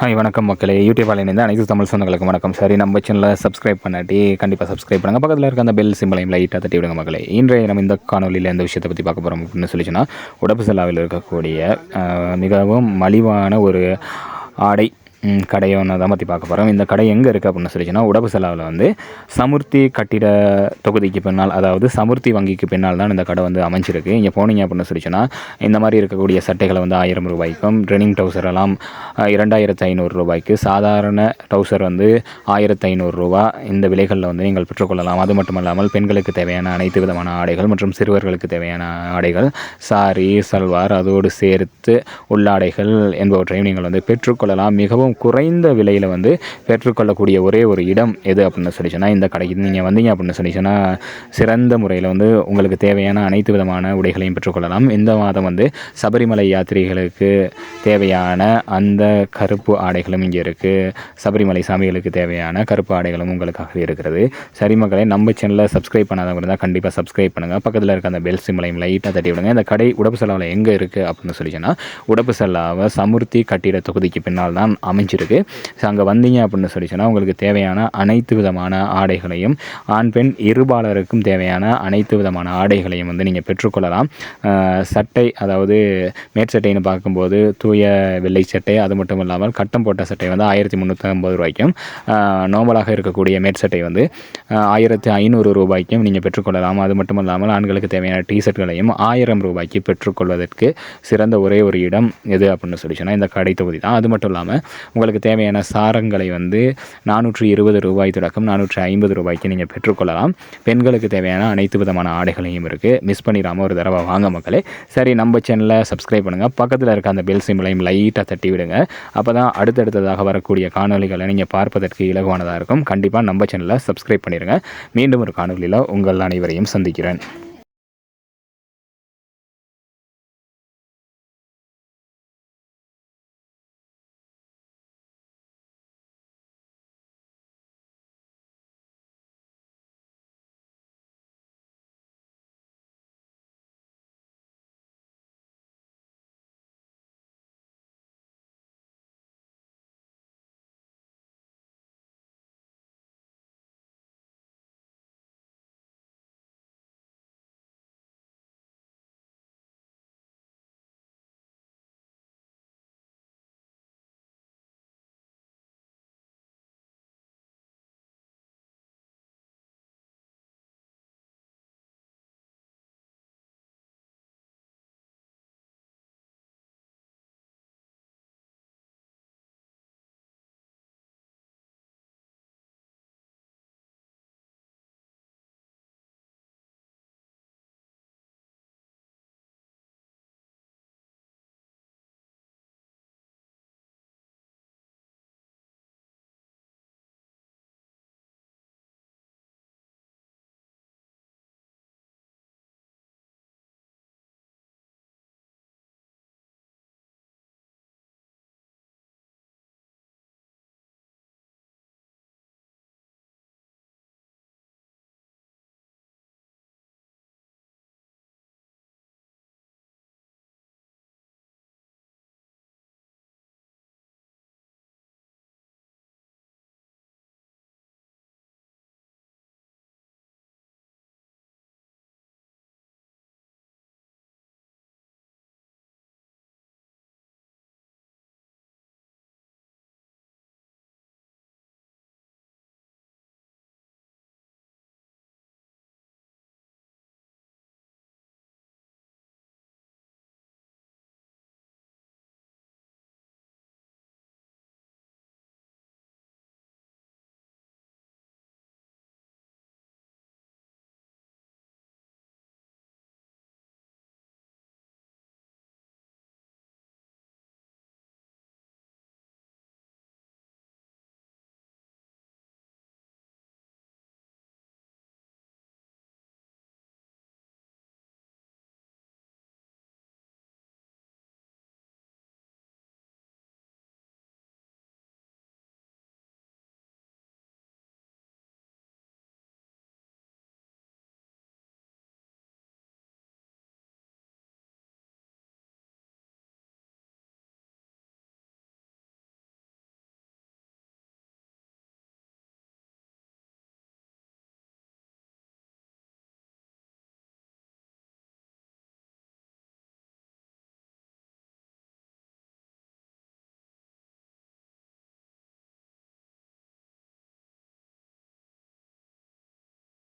Hi வணக்கம் மக்களே. YouTube இணைந்து அனைத்து தமிழ் சொந்தங்களுக்கு வணக்கம். சரி நம்ம சேனலில் சப்ஸ்கிரைப் பண்ணாட்டி கண்டிப்பாக சப்ஸ்கிரைப் பண்ணுங்கள் பக்கத்தில் இருக்க அந்த பெல் சிம்பிளையும் லைட்டாக தட்டி விடுங்க மக்களே. இன்றைய நம்ம இந்த காணொலியில் எந்த விஷயத்தை பற்றி பார்க்க போகிறோம் அப்படின்னு சொல்லிச்சுன்னா உடப்பு செல்லாவில் இருக்கக்கூடிய மிகவும் மலிவான ஒரு ஆடை கடையை ஒன்று தான் பற்றி பார்க்க போகிறோம் இந்த கடை எங்கே இருக்குது அப்படின்னு சொல்லிச்சுன்னா உடம்பு செலவில் வந்து சமுர்த்தி கட்டிட தொகுதிக்கு பின்னால் அதாவது சமுர்த்தி வங்கிக்கு பின்னால் தான் இந்த கடை வந்து அமைஞ்சிருக்கு. இங்கே போனீங்க அப்படின்னு சொல்லிச்சுன்னா இந்த மாதிரி இருக்கக்கூடிய சட்டைகளை வந்து ஆயிரம் ரூபாய்க்கும் ட்ரெனிங் டவுசர் எல்லாம் இரண்டாயிரத்து ஐநூறு ரூபாய்க்கு சாதாரண டவுசர் வந்து ஆயிரத்து ஐநூறுரூவா இந்த விலைகளில் வந்து நீங்கள் பெற்றுக்கொள்ளலாம். அது மட்டும் இல்லாமல் பெண்களுக்கு தேவையான அனைத்து விதமான ஆடைகள் மற்றும் சிறுவர்களுக்கு தேவையான ஆடைகள் சாரி சல்வார் அதோடு சேர்த்து உள்ளாடைகள் என்பவற்றையும் நீங்கள் வந்து பெற்றுக்கொள்ளலாம். மிகவும் குறைந்த விலையில் வந்து பெற்றுக்கொள்ளக்கூடிய ஒரே ஒரு இடம் எது அப்படின்னு சொல்லி சொன்னால் இந்த கடைக்கு நீங்கள் வந்தீங்க அப்படின்னு சொல்லி சொன்னால் சிறந்த முறையில் வந்து உங்களுக்கு தேவையான அனைத்து விதமான உடைகளையும் பெற்றுக்கொள்ளலாம். இந்த மாதம் வந்து சபரிமலை யாத்திரிகளுக்கு தேவையான அந்த கருப்பு ஆடைகளும் இங்கே இருக்குது சபரிமலை சாமிகளுக்கு தேவையான கருப்பு ஆடைகளும் உங்களுக்காகவே இருக்கிறது. சரி மக்களை நம்ம சேனலில் சப்ஸ்கிரைப் பண்ணாதவங்க இருந்தால் கண்டிப்பாக சப்ஸ்கிரைப் பண்ணுங்கள் பக்கத்தில் இருக்க அந்த பெல் சிம்மலையும் லைட்டாக தட்டி விடுங்க. இந்த கடை உடப்பு செலவில் எங்கே இருக்குது அப்படின்னு சொல்லி சொன்னால் உடப்பு செல்லாவை சமுர்த்தி கட்டிட தொகுதிக்கு பின்னால் தான் அமைஞ்சிருக்கு. ஸோ அங்கே வந்தீங்க அப்படின்னு சொல்லி சொன்னால் உங்களுக்கு தேவையான அனைத்து விதமான ஆடைகளையும் ஆண் பெண் இருபாலருக்கும் தேவையான அனைத்து விதமான ஆடைகளையும் வந்து நீங்கள் பெற்றுக்கொள்ளலாம். சட்டை அதாவது மேற்சட்டைன்னு பார்க்கும்போது தூய வெள்ளை சட்டை அது மட்டும் இல்லாமல் கட்டம் போட்ட சட்டை வந்து ஆயிரத்தி முந்நூற்றி ஐம்பது ரூபாய்க்கும் நார்மலாக இருக்கக்கூடிய மேற்சட்டை வந்து ஆயிரத்தி ஐநூறு ரூபாய்க்கும் நீங்கள் பெற்றுக்கொள்ளலாம். அது மட்டும் இல்லாமல் ஆண்களுக்கு தேவையான டிஷர்ட்களையும் ஆயிரம் ரூபாய்க்கு பெற்றுக்கொள்வதற்கு சிறந்த ஒரே ஒரு இடம் எது அப்படின்னு சொல்லி சொன்னால் இந்த கடை தொகுதி தான். அது மட்டும் இல்லாமல் உங்களுக்கு தேவையான சாரங்களை வந்து நானூற்றி இருபது ரூபாய் தொடக்கம் நானூற்றி ஐம்பது ரூபாய்க்கு நீங்கள் பெற்றுக்கொள்ளலாம். பெண்களுக்கு தேவையான அனைத்து விதமான ஆடைகளையும் இருக்குது மிஸ் பண்ணிடாமல் ஒரு தடவை வாங்க மக்களே. சரி நம்ம சேனலை சப்ஸ்கிரைப் பண்ணுங்கள் பக்கத்தில் இருக்க அந்த பெல் சிம்பிளையும் லைட்டாக தட்டி விடுங்க. அப்போ தான் அடுத்தடுத்ததாக வரக்கூடிய காணொளிகளை நீங்கள் பார்ப்பதற்கு இலகுவானதாக இருக்கும். கண்டிப்பாக நம்ம சேனலை சப்ஸ்கிரைப் பண்ணிடுங்க மீண்டும் ஒரு காணொளியில் உங்கள் அனைவரையும் சந்திக்கிறேன்.